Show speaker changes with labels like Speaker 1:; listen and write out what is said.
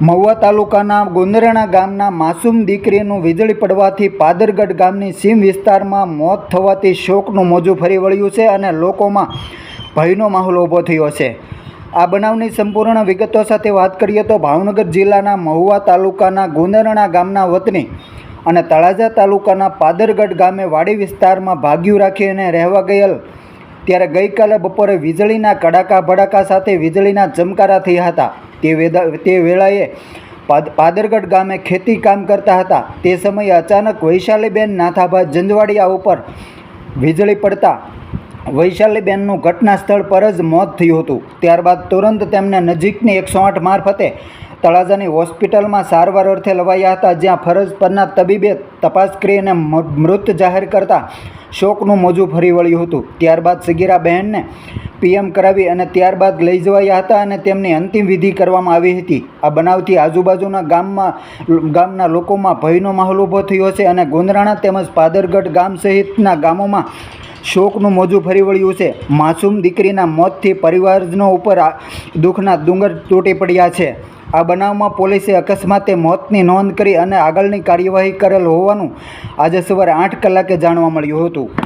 Speaker 1: મહુવા તાલુકાના ગોંદરણા ગામના માસૂમ દીકરીનું વીજળી પડવાથી પાદરગઢ ગામની સીમ વિસ્તારમાં મોત થવાથી શોકનું મોજું ફરી વળ્યું છે અને લોકોમાં ભયનો માહોલ ઊભો થયો છે. આ બનાવની સંપૂર્ણ વિગતો સાથે વાત કરીએ તો ભાવનગર જિલ્લાના મહુવા તાલુકાના ગોંદરણા ગામના વતની અને તળાજા તાલુકાના પાદરગઢ ગામે વાડી વિસ્તારમાં ભાગ્યું રાખી અને રહેવા ગયેલ. ત્યારે ગઈકાલે બપોરે વીજળીના કડાકા ભડાકા સાથે વીજળીના ચમકારા થયા હતા. તે વેદા, તે વેળાએ પાદ, પાદરગઢ ગામે ખેતી કામ કરતા હતા. તે સમયે અચાનક વૈશાલીબેન નાથાભા જંજવાડિયા ઉપર વીજળી પડતા વૈશાલીબેનનું ઘટના સ્થળ પર જ મોત થયું હતું. ત્યારબાદ તુરંત તેમને નજીકની એકસો આઠ મારફતે તળાજાની હોસ્પિટલમાં સારવાર અર્થે લવાયા હતા, જ્યાં ફરજ પરના તબીબે તપાસ કરી અને મૃત જાહેર કરતા શોકનું મોજું ફરી વળ્યું હતું. ત્યારબાદ સગીરા બહેનને પીએમ કરાવી અને ત્યારબાદ લઈ જવાયા હતા અને તેમની અંતિમ વિધિ કરવામાં આવી હતી. આ બનાવથી આજુબાજુના ગામમાં, ગામના લોકોમાં ભયનો માહોલ ઊભો થયો છે અને ગોંદરાણા તેમજ પાદરગઢ ગામ સહિતના ગામોમાં શોકનું મોજું ફરી વળ્યું છે. માસૂમ દીકરીના મોતથી પરિવારજનો ઉપર દુઃખના ડુંગર તૂટી પડ્યા છે. આ બનાવમાં પોલીસે અકસ્માતે મોતની નોંધ કરી અને આગળની કાર્યવાહી કરેલ હોવાનું આજે સવારે આઠ કલાકે જાણવા મળ્યું હતું.